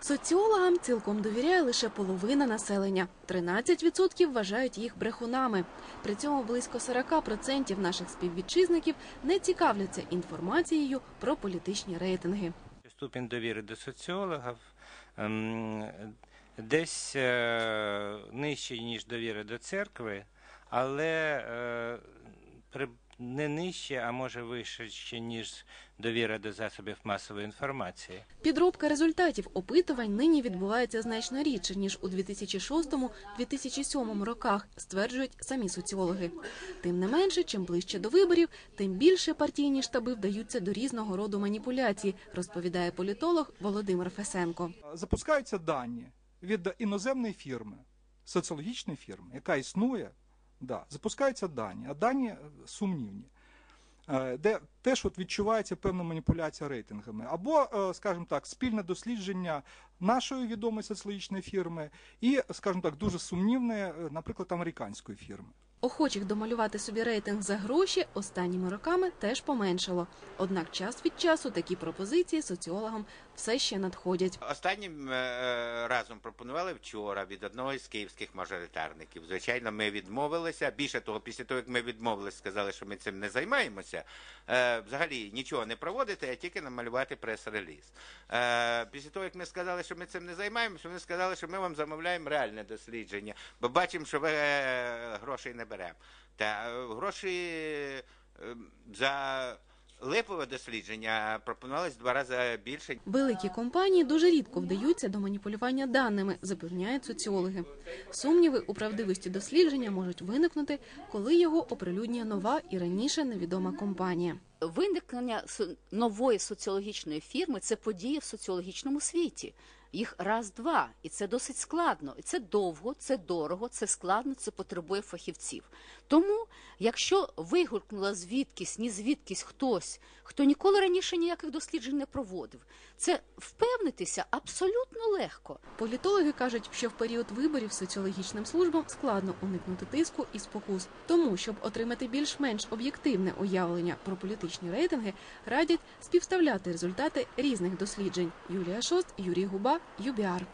Соціологам цілком довіряє лише половина населення. 13% вважають їх брехунами. При цьому близько 40% наших співвітчизників не цікавляться інформацією про політичні рейтинги. Ступінь довіри до соціологів ем, десь е, нижчий, ніж довіра до церкви, але е, при- не нижче, а може вище, ще, ніж довіра до засобів масової інформації. Підробка результатів опитувань нині відбувається значно рідше ніж у 2006-2007 роках, стверджують самі соціологи. Тим не менше, чим ближче до виборів, тим більше партійні штаби вдаються до різного роду маніпуляцій, розповідає політолог Володимир Фесенко. запускаються дані від іноземної фірми, соціологічної фірми, яка існує, да, запускаються дані, а дані е, сумнівні. е, Де теж от відчувається певна маніпуляція рейтингами, або, е, скажімо так, спільне дослідження нашої відомої соціологічної фірми і, скажімо так, дуже сумнівне, наприклад, американської фірми. Охочих домалювати собі рейтинг за гроші останніми роками теж поменшало. Однак час від часу такі пропозиції соціологам все ще надходять. Останнім е, разом пропонували вчора від одного із київських мажоритарників. Звичайно, ми відмовилися. Більше того, після того, як ми відмовилися, сказали, що ми цим не займаємося. Е, взагалі нічого не проводити, а тільки намалювати прес-реліз. Е, після того, як ми сказали, що ми цим не займаємося, вони сказали, що ми вам замовляємо реальне дослідження, бо бачимо, що ви е, грошей не беремо. Та е, гроші е, за липове дослідження пропонувалось два рази більше, Великі компанії дуже рідко вдаються до маніпулювання даними, запевняють соціологи. Сумніви у правдивості дослідження можуть виникнути, коли його оприлюднює нова і раніше невідома компанія. Виникнення нової соціологічної фірми це подія в соціологічному світі. Їх раз-два, і це досить складно. І це довго, це дорого, це складно, це потребує фахівців. Тому, якщо вигукнула звідкись, ні звідкись хтось, хто ніколи раніше ніяких досліджень не проводив, це впевнитися абсолютно легко. Політологи кажуть, що в період виборів соціологічним службам складно уникнути тиску і спокус. Тому, щоб отримати більш-менш об'єктивне уявлення про політичні рейтинги, радять співставляти результати різних досліджень. Юлія Шост, Юрій Губа, ЮБІАР.